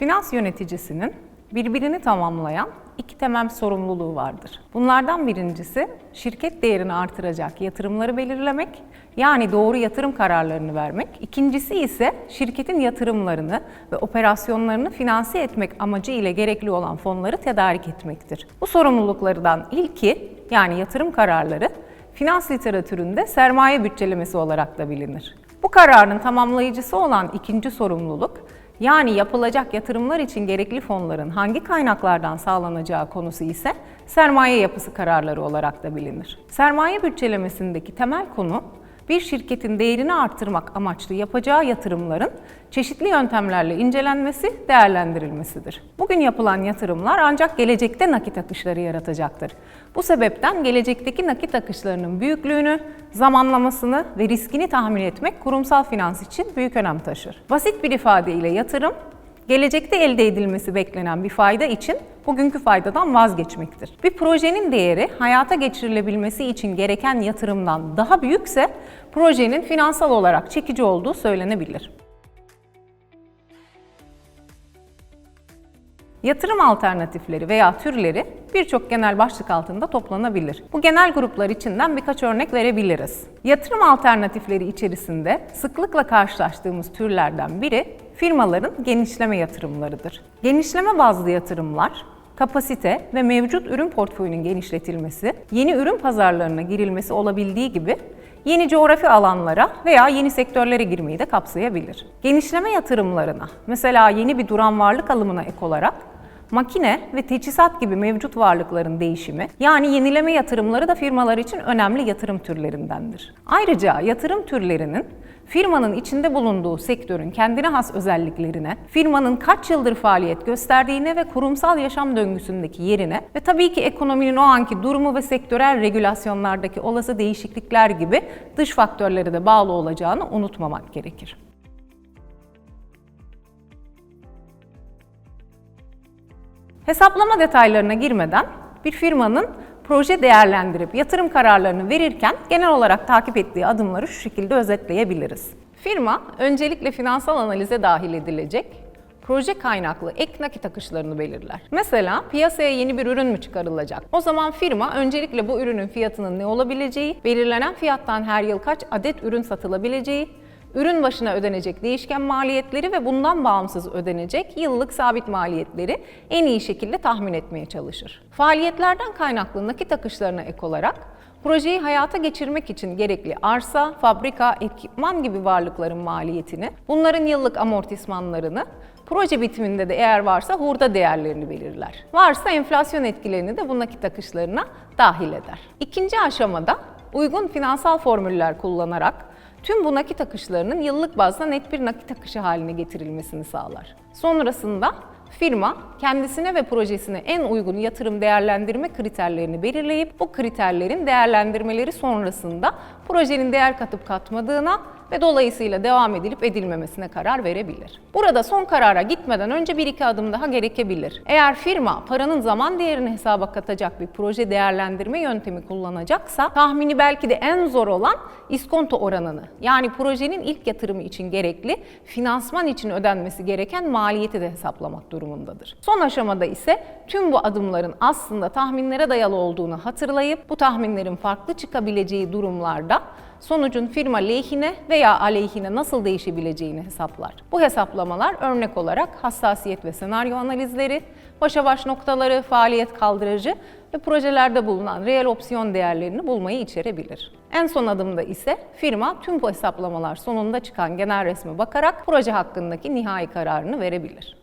Finans yöneticisinin birbirini tamamlayan iki temel sorumluluğu vardır. Bunlardan birincisi şirket değerini artıracak yatırımları belirlemek, yani doğru yatırım kararlarını vermek. İkincisi ise şirketin yatırımlarını ve operasyonlarını finanse etmek amacı ile gerekli olan fonları tedarik etmektir. Bu sorumluluklardan ilki yani yatırım kararları finans literatüründe sermaye bütçelemesi olarak da bilinir. Bu kararın tamamlayıcısı olan ikinci sorumluluk yani yapılacak yatırımlar için gerekli fonların hangi kaynaklardan sağlanacağı konusu ise sermaye yapısı kararları olarak da bilinir. Sermaye bütçelemesindeki temel konu bir şirketin değerini arttırmak amaçlı yapacağı yatırımların çeşitli yöntemlerle incelenmesi, değerlendirilmesidir. Bugün yapılan yatırımlar ancak gelecekte nakit akışları yaratacaktır. Bu sebepten gelecekteki nakit akışlarının büyüklüğünü, zamanlamasını ve riskini tahmin etmek kurumsal finans için büyük önem taşır. Basit bir ifadeyle yatırım, gelecekte elde edilmesi beklenen bir fayda için bugünkü faydadan vazgeçmektir. Bir projenin değeri hayata geçirilebilmesi için gereken yatırımdan daha büyükse projenin finansal olarak çekici olduğu söylenebilir. Yatırım alternatifleri veya türleri birçok genel başlık altında toplanabilir. Bu genel gruplar içinden birkaç örnek verebiliriz. Yatırım alternatifleri içerisinde sıklıkla karşılaştığımız türlerden biri firmaların genişleme yatırımlarıdır. Genişleme bazlı yatırımlar kapasite ve mevcut ürün portföyünün genişletilmesi, yeni ürün pazarlarına girilmesi olabildiği gibi yeni coğrafi alanlara veya yeni sektörlere girmeyi de kapsayabilir. Genişleme yatırımlarına, mesela yeni bir duran varlık alımına ek olarak makine ve teçhizat gibi mevcut varlıkların değişimi, yani yenileme yatırımları da firmalar için önemli yatırım türlerindendir. Ayrıca yatırım türlerinin firmanın içinde bulunduğu sektörün kendine has özelliklerine, firmanın kaç yıldır faaliyet gösterdiğine ve kurumsal yaşam döngüsündeki yerine ve tabii ki ekonominin o anki durumu ve sektörel regülasyonlardaki olası değişiklikler gibi dış faktörlere de bağlı olacağını unutmamak gerekir. Hesaplama detaylarına girmeden bir firmanın proje değerlendirip yatırım kararlarını verirken genel olarak takip ettiği adımları şu şekilde özetleyebiliriz. Firma öncelikle finansal analize dahil edilecek proje kaynaklı ek nakit akışlarını belirler. Mesela piyasaya yeni bir ürün mü çıkarılacak? O zaman firma öncelikle bu ürünün fiyatının ne olabileceği, belirlenen fiyattan her yıl kaç adet ürün satılabileceği, ürün başına ödenecek değişken maliyetleri ve bundan bağımsız ödenecek yıllık sabit maliyetleri en iyi şekilde tahmin etmeye çalışır. Faaliyetlerden kaynaklı nakit akışlarına ek olarak projeyi hayata geçirmek için gerekli arsa, fabrika, ekipman gibi varlıkların maliyetini, bunların yıllık amortismanlarını, proje bitiminde de eğer varsa hurda değerlerini belirler. Varsa enflasyon etkilerini de bu nakit akışlarına dahil eder. İkinci aşamada uygun finansal formüller kullanarak tüm bu nakit akışlarının yıllık bazda net bir nakit akışı haline getirilmesini sağlar. Sonrasında firma kendisine ve projesine en uygun yatırım değerlendirme kriterlerini belirleyip bu kriterlerin değerlendirmeleri sonrasında projenin değer katıp katmadığına ve dolayısıyla devam edilip edilmemesine karar verebilir. Burada son karara gitmeden önce bir iki adım daha gerekebilir. Eğer firma paranın zaman değerini hesaba katacak bir proje değerlendirme yöntemi kullanacaksa tahmini belki de en zor olan iskonto oranını yani projenin ilk yatırımı için gerekli finansman için ödenmesi gereken maliyeti de hesaplamak durumundadır. Son aşamada ise tüm bu adımların aslında tahminlere dayalı olduğunu hatırlayıp bu tahminlerin farklı çıkabileceği durumlarda sonucun firma lehine veya aleyhine nasıl değişebileceğini hesaplar. Bu hesaplamalar örnek olarak hassasiyet ve senaryo analizleri, başa baş noktaları, faaliyet kaldırıcı ve projelerde bulunan reel opsiyon değerlerini bulmayı içerebilir. En son adımda ise firma tüm bu hesaplamalar sonunda çıkan genel resme bakarak proje hakkındaki nihai kararını verebilir.